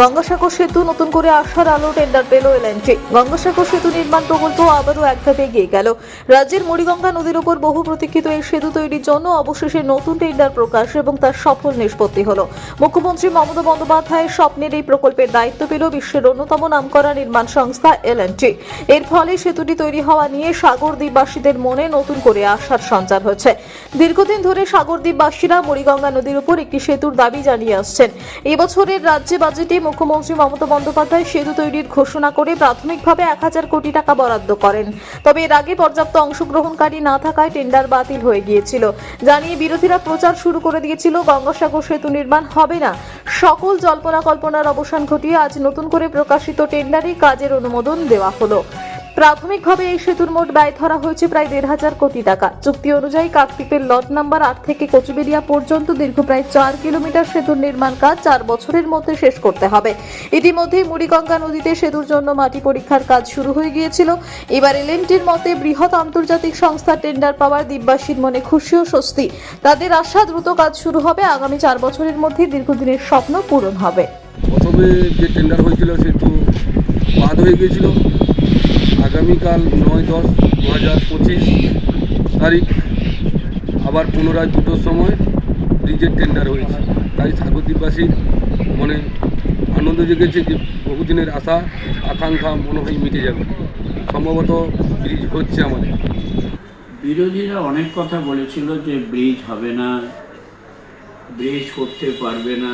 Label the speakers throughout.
Speaker 1: গঙ্গাসাগর সেতু নতুন করে আসার আলো টেন্ডার পেল এলএনটি গঙ্গাসাগর সেতু নির্মাণ প্রকল্প আবারও এক ধাপে এগিয়ে গেল। রাজ্যের মুড়িগঙ্গা নদীর উপর বহু প্রতীক্ষিত এই সেতু তৈরির জন্য অবশেষে নতুন টেন্ডার প্রকাশ এবং তার সফল নিষ্পত্তি হলো। মুখ্যমন্ত্রী মমতা বন্দ্যোপাধ্যায়ের স্বপ্নের এই প্রকল্পের দায়িত্ব পেল বিশ্বের অন্যতম নামকরা নির্মাণ সংস্থা এলএনটি এর ফলে সেতুটি তৈরি হওয়া নিয়ে সাগর দ্বীপবাসীদের মনে নতুন করে আশার সঞ্চার হয়েছে দীর্ঘদিন ধরে সাগর দ্বীপবাসীরা মুড়িগঙ্গা নদীর উপর একটি সেতুর দাবি জানিয়ে আসছেন। এবছরের রাজ্যে বাজেটে মুখ্যমন্ত্রী মমতা বন্দ্যোপাধ্যায় সেতু তৈরির ঘোষণা করে প্রাথমিকভাবে এক হাজার কোটি টাকা বরাদ্দ করেন। তবে এর আগে পর্যাপ্ত অংশগ্রহণকারী না থাকায় টেন্ডার বাতিল হয়ে গিয়েছিল। জানিয়ে বিরোধীরা প্রচার শুরু করে দিয়েছিল, গঙ্গাসাগর সেতু নির্মাণ হবে না। সকল জল্পনা কল্পনার অবসান ঘটিয়ে আজ নতুন করে প্রকাশিত টেন্ডারে কাজের অনুমোদন দেওয়া হলো। প্রাথমিকভাবে এই সেতুর মোট ব্যয় ধরা হয়েছে প্রায় দেড় হাজার কোটি টাকা। চুক্তি অনুযায়ী কাকদ্বীপের লট নাম্বার আট থেকে কচুবেরিয়া পর্যন্ত দীর্ঘ প্রায় চার কিলোমিটার সেতুর নির্মাণ কাজ চার বছরের মধ্যে শেষ করতে হবে। ইতিমধ্যেই মুড়িগঙ্গা নদীতে সেতুর জন্য মাটি পরীক্ষার কাজ শুরু হয়ে গিয়েছিল। এবার এলএনটির মতে বৃহৎ আন্তর্জাতিক সংস্থা টেন্ডার পাওয়ার দ্বীপবাসীর মনে খুশি ও স্বস্তি। তাদের আশা, দ্রুত কাজ শুরু হবে, আগামী চার বছরের মধ্যে দীর্ঘদিনের স্বপ্ন পূরণ হবে।
Speaker 2: প্রথমে যে টেন্ডার হয়েছিল, সেটু বাদ হয়ে গিয়েছিল। আগামীকাল নয় দশ দু হাজার পঁচিশ তারিখ আবার পুনরায় দুটোর সময় ব্রিজের টেন্ডার হয়েছে। তাই সাগরদ্বীপবাসীর মনে আনন্দ জেগেছে যে বহুদিনের আশা, আকাঙ্ক্ষা মনে হয় মিটে যাবে। সম্ভবত ব্রিজ হচ্ছে আমাদের।
Speaker 3: বিরোধীরা অনেক কথা বলেছিল যে ব্রিজ হবে না, ব্রিজ করতে পারবে না।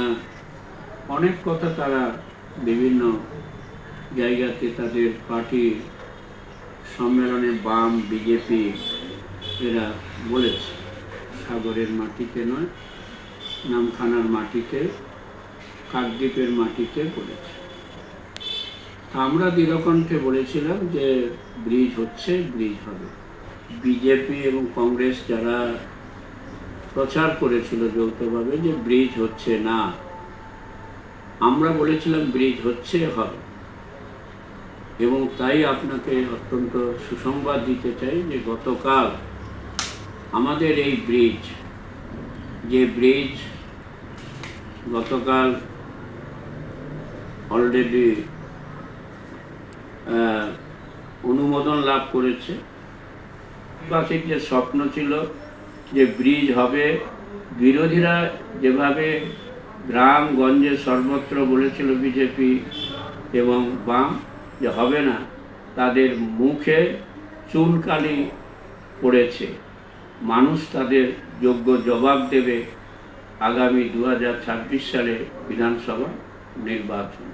Speaker 3: অনেক কথা তারা বিভিন্ন জায়গাতে তাদের পার্টি সম্মেলনে বাম বিজেপি এরা বলেছে, সাগরের মাটিতে নয়, নামখানার মাটিতে, কাকদ্বীপের মাটিতে বলেছে। আমরা দৃঢ়কণ্ঠে বলেছিলাম যে ব্রিজ হচ্ছে, ব্রিজ হবে। বিজেপি এবং কংগ্রেস যারা প্রচার করেছিল যৌথভাবে যে ব্রিজ হচ্ছে না, আমরা বলেছিলাম ব্রিজ হচ্ছে, হবে। এবং তাই আপনাকে অত্যন্ত সুসংবাদ দিতে চাই যে গতকাল আমাদের এই ব্রিজ, যে ব্রিজ গতকাল অলরেডি অনুমোদন লাভ করেছে। বাসীর যে স্বপ্ন ছিল যে ব্রিজ হবে, বিরোধীরা যেভাবে গ্রাম গঞ্জে সর্বত্র বলেছিল বিজেপি এবং বাম যে হবে না, তাদের মুখে চুলকালি পড়েছে। মানুষ তাদের যোগ্য জবাব দেবে আগামী দু হাজার ছাব্বিশ সালে বিধানসভা নির্বাচন।